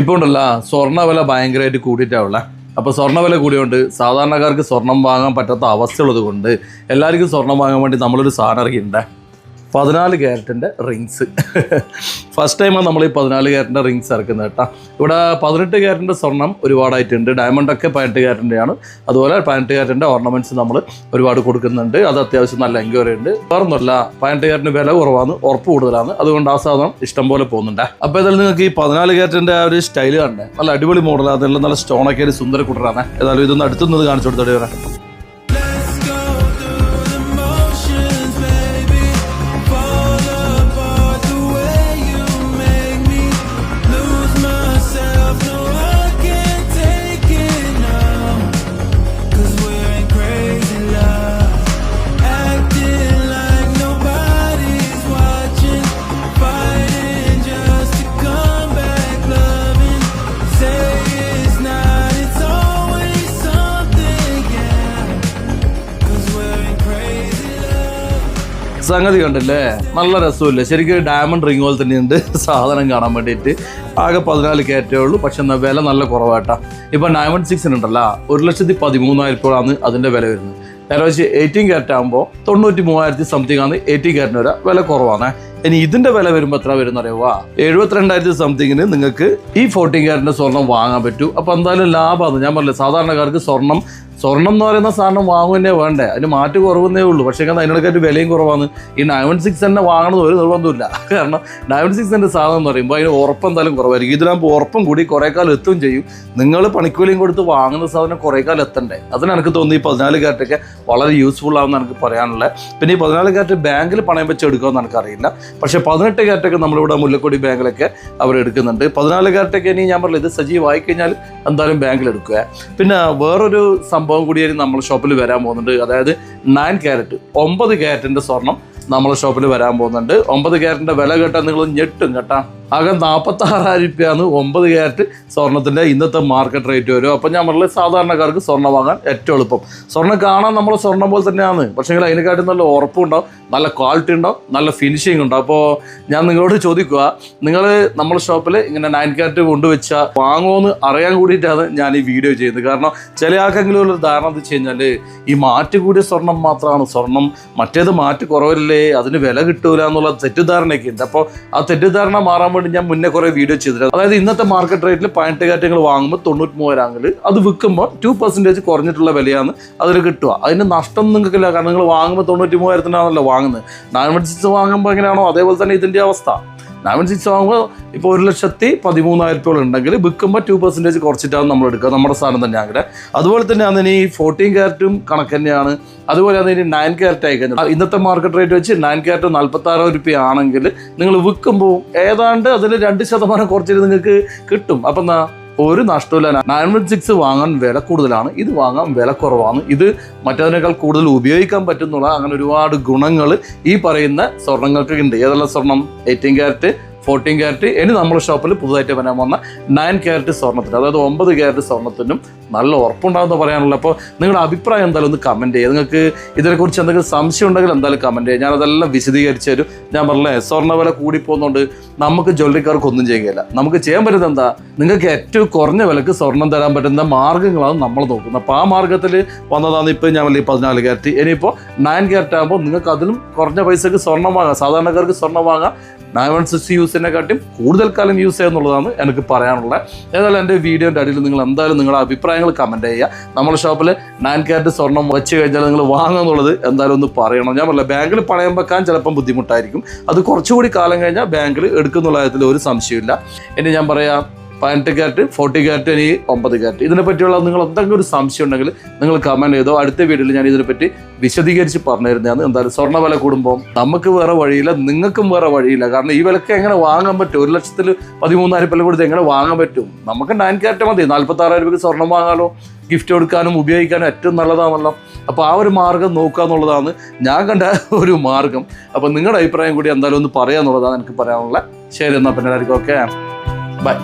ഇപ്പോൾ ഉണ്ടല്ല സ്വർണ ഭയങ്കരമായിട്ട് കൂടിയിട്ടാവുള്ള അപ്പോൾ സ്വർണ കൂടിയോണ്ട് സാധാരണക്കാർക്ക് സ്വർണം വാങ്ങാൻ പറ്റാത്ത അവസ്ഥയുള്ളത് കൊണ്ട് എല്ലാവർക്കും സ്വർണം വാങ്ങാൻ വേണ്ടി നമ്മളൊരു സാധനം ഇറക്കിയിട്ടുണ്ട്. പതിനാല് ക്യാരറ്റിന്റെ റിങ്സ് ഫസ്റ്റ് ടൈമാണ് നമ്മൾ ഈ പതിനാല് ക്യാരറ്റിന്റെ റിങ്സ് ഇറക്കുന്നത് കേട്ടോ. ഇവിടെ പതിനെട്ട് ക്യാരറ്റിന്റെ സ്വർണം ഒരുപാടായിട്ടുണ്ട്. ഡയമണ്ടൊക്കെ പതിനെട്ട് ക്യാരറ്റിന്റെയാണ്. അതുപോലെ പതിനെട്ട് ക്യാരറ്റിന്റെ ഓർണമെന്റ്സ് നമ്മൾ ഒരുപാട് കൊടുക്കുന്നുണ്ട്. അത് അത്യാവശ്യം നല്ല എൻക്വയറി ഉണ്ട് വേറൊന്നുമല്ല പതിനെട്ട് ക്യാരറ്റിന് വില കുറവാണ് ഉറപ്പ് കൂടുതലാണ്. അതുകൊണ്ട് ആ സാധനം ഇഷ്ടം പോലെ പോകുന്നുണ്ട്. അപ്പോൾ ഇതിൽ നിങ്ങൾക്ക് ഈ പതിനാല് ക്യാരറ്റിന്റെ ആ ഒരു സ്റ്റൈൽ കണ്ടേ. നല്ല അടിപൊളി മോഡലാണ് അതെല്ലാം നല്ല സ്റ്റോണൊക്കെ ഒരു സുന്ദര കുട്ടറാണ് ഏതായാലും ഇതൊന്ന് അടുത്തുനിന്ന് കാണിച്ചു കൊടുത്തോടെ വരാം സംഗതി കണ്ടില്ലേ? നല്ല രസമില്ലേ? ശരിക്കും ഡയമണ്ട് റിംഗ് പോലെ തന്നെയുണ്ട് സാധനം കാണാൻ വേണ്ടിയിട്ട്. ആകെ പതിനാല് കയറ്റേ ഉള്ളൂ. പക്ഷെ എന്നാൽ വില നല്ല കുറവാട്ടാ. ഇപ്പം ഡയമണ്ട് സിക്സിന് ഉണ്ടല്ലോ. ഒരു ലക്ഷത്തി പതിമൂന്നായിരം രൂപയാണ് അതിന്റെ വില വരുന്നത്. നേരെ വെച്ച് എയ്റ്റീൻ ക്യാരറ്റ് തൊണ്ണൂറ്റി മൂവായിരത്തി സംതിങ് ആണ് എയ്റ്റീൻ ക്യാരറ്റിന് വരെ വില കുറവാണ്. ഇനി ഇതിന്റെ വില വരുമ്പോൾ എത്ര വരും അറിയുവാ എഴുപത്തിരണ്ടായിരത്തി സംതിങ്ങിന് നിങ്ങൾക്ക് ഈ ഫോർട്ടീൻ ക്യാരറ്റിന്റെ സ്വർണം വാങ്ങാൻ പറ്റൂ. അപ്പൊ എന്തായാലും ലാഭമാണ് ഞാൻ പറഞ്ഞില്ല സാധാരണക്കാർക്ക് സ്വർണം സ്വർണം എന്ന് പറയുന്ന സാധനം വാങ്ങുന്നേ വേണ്ടേ? അതിന് മാറ്റ് കുറവെന്നേ ഉള്ളൂ. പക്ഷേ അതിനൊക്കെ വിലയും കുറവാണ്. ഈ നയൻ സിക്സ് തന്നെ വാങ്ങണമെന്ന് ഒരു നിർബന്ധമില്ല കാരണം നയൻ സിക്സിന്റെ സാധനം എന്ന് പറയുമ്പോൾ അതിന് ഉറപ്പ് എന്തായാലും കുറവായിരിക്കും. ഇതിലാകുമ്പോൾ ഉറപ്പും കൂടി കുറേ കാലം എത്തുകയും ചെയ്യും. നിങ്ങൾ പണിക്കൂലിയും കൊടുത്ത് വാങ്ങുന്ന സാധനം കുറേ കാലം എത്തണ്ടേ? അതിന് എനിക്ക് തോന്നി ഈ പതിനാല് കാറ്റൊക്കെ വളരെ യൂസ്ഫുൾ ആവുമെന്ന് എനിക്ക് പറയാനുള്ളത്. പിന്നെ ഈ പതിനാല് കാറ്റ് ബാങ്കിൽ പണയം വെച്ച് എടുക്കുമെന്ന് എനിക്കറിയില്ല. പക്ഷേ പതിനെട്ട് കാറ്റൊക്കെ നമ്മളിവിടെ മുല്ലക്കൊടി ബാങ്കിലൊക്കെ അവർ എടുക്കുന്നുണ്ട്. പതിനാല് കാറ്റൊക്കെ ഇനി ഞാൻ പറഞ്ഞില്ല ഇത് സജീവമായി കഴിഞ്ഞാൽ എന്തായാലും ബാങ്കിൽ എടുക്കുക പിന്നെ വേറൊരു സംഭവം കൂടിയായിരുന്നു നമ്മൾ ഷോപ്പിൽ വരാൻ പോകുന്നുണ്ട്. അതായത് നയൻ ക്യാരറ്റ് ഒമ്പത് ക്യാരറ്റിന്റെ സ്വർണം നമ്മളെ ഷോപ്പിൽ വരാൻ പോകുന്നുണ്ട്. ഒമ്പത് ക്യാരറ്റിന്റെ വില കേട്ടാൽ നിങ്ങൾ ഞെട്ടും കേട്ടാ. ആകെ നാൽപ്പത്തി ആറായിരം രൂപയാണ് ഒമ്പത് ക്യാരറ്റ് സ്വർണത്തിന്റെ ഇന്നത്തെ മാർക്കറ്റ് റേറ്റ് വരും. അപ്പം ഞാൻ പറഞ്ഞത് സാധാരണക്കാർക്ക് സ്വർണം വാങ്ങാൻ ഏറ്റവും എളുപ്പം. സ്വർണം കാണാൻ നമ്മൾ സ്വർണം പോലെ തന്നെയാണ്. പക്ഷേ അതിനെക്കാട്ടും നല്ല ഉറപ്പുണ്ടാവും നല്ല ക്വാളിറ്റി ഉണ്ടാവും നല്ല ഫിനിഷിംഗ് ഉണ്ടാവും. അപ്പോൾ ഞാൻ നിങ്ങളോട് ചോദിക്കുക നിങ്ങൾ നമ്മുടെ ഷോപ്പിൽ ഇങ്ങനെ നയൻ ക്യാരറ്റ് കൊണ്ടുവച്ച വാങ്ങുമെന്ന് അറിയാൻ കൂടിയിട്ടാണ് ഞാൻ ഈ വീഡിയോ ചെയ്യുന്നത്. കാരണം ചില ആൾക്കെങ്കിലും ഒരു ധാരണ എന്ന് വെച്ച് കഴിഞ്ഞാൽ ഈ മാറ്റ് കൂടിയ സ്വർണം മാത്രമാണ്. സ്വർണം മറ്റേത് മാറ്റ് കുറവല്ലേ അതിന് വില കിട്ടൂല എന്നുള്ള തെറ്റിദ്ധാരണയൊക്കെ ഉണ്ട്. അപ്പോൾ ആ തെറ്റിദ്ധാരണ മാറാൻ വേണ്ടി ഞാൻ മുന്നേ കുറേ വീഡിയോ ചെയ്തിട്ടുണ്ട് അതായത് ഇന്നത്തെ മാർക്കറ്റ് റേറ്റിൽ പതിനെട്ട് കാറ്റങ്ങൾ വാങ്ങുമ്പോൾ തൊണ്ണൂറ്റി മൂവായിരാങ്കിൽ അത് വിൽക്കുമ്പോൾ ടു പെർസെന്റേജ് കുറഞ്ഞിട്ടുള്ള വിലയാണ് അതിൽ കിട്ടുക. അതിന് നഷ്ടം നിങ്ങൾക്കില്ല കാരണം നിങ്ങൾ വാങ്ങുമ്പോൾ തൊണ്ണൂറ്റി മൂവായിരത്തിനാണല്ലോ വാങ്ങുന്നത്. നയൻ വൺ സിക്സ് വാങ്ങുമ്പോൾ എങ്ങനെയാണോ അതേപോലെ തന്നെ ഇതിന്റെ അവസ്ഥ. നയൻ സിക്സ് ആകുമ്പോൾ ഇപ്പോൾ ഒരു ലക്ഷത്തി പതിമൂന്നായിരത്തോളം ഉണ്ടെങ്കിൽ വിൽക്കുമ്പോൾ ടു പെർസെന്റേജ് കുറച്ചിട്ടാണ് നമ്മൾ എടുക്കുക. നമ്മുടെ സാധനം തന്നെ അങ്ങനെ അതുപോലെ തന്നെ അതിന് ഈ ഫോർട്ടീൻ ക്യാരറ്റും കണക്ക് തന്നെയാണ്. അതുപോലെ അതിന് നയൻ ക്യാരറ്റ് ആയി കഴിഞ്ഞാൽ ഇന്നത്തെ മാർക്കറ്റ് റേറ്റ് വെച്ച് നയൻ ക്യാരറ്റ് നാൽപ്പത്തി ആറായിരം രൂപ ആണെങ്കിൽ നിങ്ങൾ വിൽക്കുമ്പോൾ ഏതാണ്ട് അതിൽ രണ്ട് ശതമാനം കുറച്ചിട്ട് നിങ്ങൾക്ക് കിട്ടും. അപ്പം എന്നാ ഒരു നഷ്ടമില്ല നയൻ വൺ സിക്സ് വാങ്ങാൻ വില കൂടുതലാണ്. ഇത് വാങ്ങാൻ വില കുറവാണ്. ഇത് മറ്റതിനേക്കാൾ കൂടുതൽ ഉപയോഗിക്കാൻ പറ്റുന്നുള്ള അങ്ങനെ ഒരുപാട് ഗുണങ്ങൾ ഈ പറയുന്ന സ്വർണങ്ങൾക്ക് ഉണ്ട് ഏതെല്ലാം സ്വർണം? എയ്റ്റീൻ ക്യാരറ്റ് ഫോർട്ടീൻ ക്യാരറ്റ് ഇനി നമ്മുടെ ഷോപ്പിൽ പുതുതായിട്ട് വരാൻ വന്ന നയൻ ക്യാരറ്റ് സ്വർണത്തിന് അതായത് ഒമ്പത് ക്യാരറ്റ് സ്വർണത്തിനും നല്ല ഉറപ്പുണ്ടാകുമെന്ന് പറയാനുള്ളത്. അപ്പോൾ നിങ്ങളുടെ അഭിപ്രായം എന്തായാലും ഒന്ന് കമന്റ് ചെയ്യുക. നിങ്ങൾക്ക് ഇതിനെക്കുറിച്ച് എന്തെങ്കിലും സംശയം ഉണ്ടെങ്കിൽ എന്തായാലും കമന്റ് ചെയ്യുക. ഞാനതെല്ലാം വിശദീകരിച്ച് തരും. ഞാൻ പറഞ്ഞേ സ്വർണ വില കൂടിപ്പോകുന്നതുകൊണ്ട് നമുക്ക് ജ്വല്ലറിക്കാർക്ക് ഒന്നും ചെയ്യുകയില്ല നമുക്ക് ചെയ്യാൻ പറ്റുന്നത് എന്താ? നിങ്ങൾക്ക് ഏറ്റവും കുറഞ്ഞ വിലക്ക് സ്വർണം തരാൻ പറ്റുന്ന മാർഗങ്ങളാണ് നമ്മൾ നോക്കുന്നത്. അപ്പോൾ ആ മാർഗത്തിൽ വന്നതാണ് ഇപ്പോൾ ഞാൻ വലിയ പതിനാല് ക്യാരറ്റ് ഇനിയിപ്പോൾ നയൻ ക്യാരറ്റ് ആകുമ്പോൾ നിങ്ങൾക്ക് അതിലും കുറഞ്ഞ പൈസക്ക് സ്വർണം വാങ്ങാം. സാധാരണക്കാർക്ക് സ്വർണം വാങ്ങാം. നയൻ വൺ സിക്സ് യൂസിനെ കാട്ടും കൂടുതൽ കാലം യൂസ് ചെയ്യുക എന്നുള്ളതാണ് എനിക്ക് പറയാനുള്ളത്. ഏതായാലും എന്റെ വീഡിയോന്റെ അടിയിൽ നിങ്ങൾ എന്തായാലും നിങ്ങളുടെ അഭിപ്രായങ്ങൾ കമന്റ് ചെയ്യുക. നമ്മുടെ ഷോപ്പിൽ നയൻ ക്യാരറ്റ് സ്വർണം വെച്ച് കഴിഞ്ഞാൽ നിങ്ങൾ വാങ്ങുന്നുള്ളത് എന്തായാലും ഒന്ന് പറയണം. ഞാൻ പറഞ്ഞില്ല ബാങ്കിൽ പണയം വെക്കാൻ ചിലപ്പം ബുദ്ധിമുട്ടായിരിക്കും. അത് കുറച്ചുകൂടി കാലം കഴിഞ്ഞാൽ ബാങ്കിൽ എടുക്കുന്നുള്ള കാര്യത്തിൽ ഒരു സംശയമില്ല ഇനി ഞാൻ പറയാം പതിനെട്ട് ക്യാരറ്റ് ഫോർട്ടി ക്യാരറ്റ് ഇനി ഒമ്പത് ക്യാരറ്റ് ഇതിനെ പറ്റിയുള്ള നിങ്ങൾ എന്തെങ്കിലും ഒരു സംശയം ഉണ്ടെങ്കിൽ നിങ്ങൾ കമന്റ് ചെയ്തോ. അടുത്ത വീഡിയോയിൽ ഞാൻ ഇതിനെപ്പറ്റി വിശദീകരിച്ച് പറഞ്ഞു തരുന്നതാണ് എന്തായാലും സ്വർണ വില കൂടുമ്പോൾ നമുക്ക് വേറെ വഴിയില്ല നിങ്ങൾക്കും വേറെ വഴിയില്ല. കാരണം ഈ വിലക്ക് എങ്ങനെ വാങ്ങാൻ പറ്റും? ഒരു ലക്ഷത്തിൽ പതിമൂന്നായിരം വില കൊടുത്ത് എങ്ങനെ വാങ്ങാൻ പറ്റും? നമുക്ക് നയൻ ക്യാരറ്റ് മതി. നാൽപ്പത്തി ആറായിരം രൂപയ്ക്ക് സ്വർണം വാങ്ങാലോ. ഗിഫ്റ്റ് കൊടുക്കാനും ഉപയോഗിക്കാനും ഏറ്റവും നല്ലതാണല്ലോ. അപ്പോൾ ആ ഒരു മാർഗം നോക്കുക എന്നുള്ളതാണ് ഞാൻ കണ്ട ഒരു മാർഗം. അപ്പോൾ നിങ്ങളുടെ അഭിപ്രായം കൂടി എന്തായാലും ഒന്ന് പറയാന്നുള്ളതാണ് എനിക്ക് പറയാനുള്ള ശരി എന്നാൽ പിന്നെ എല്ലാവർക്കും ഓക്കെ ബൈ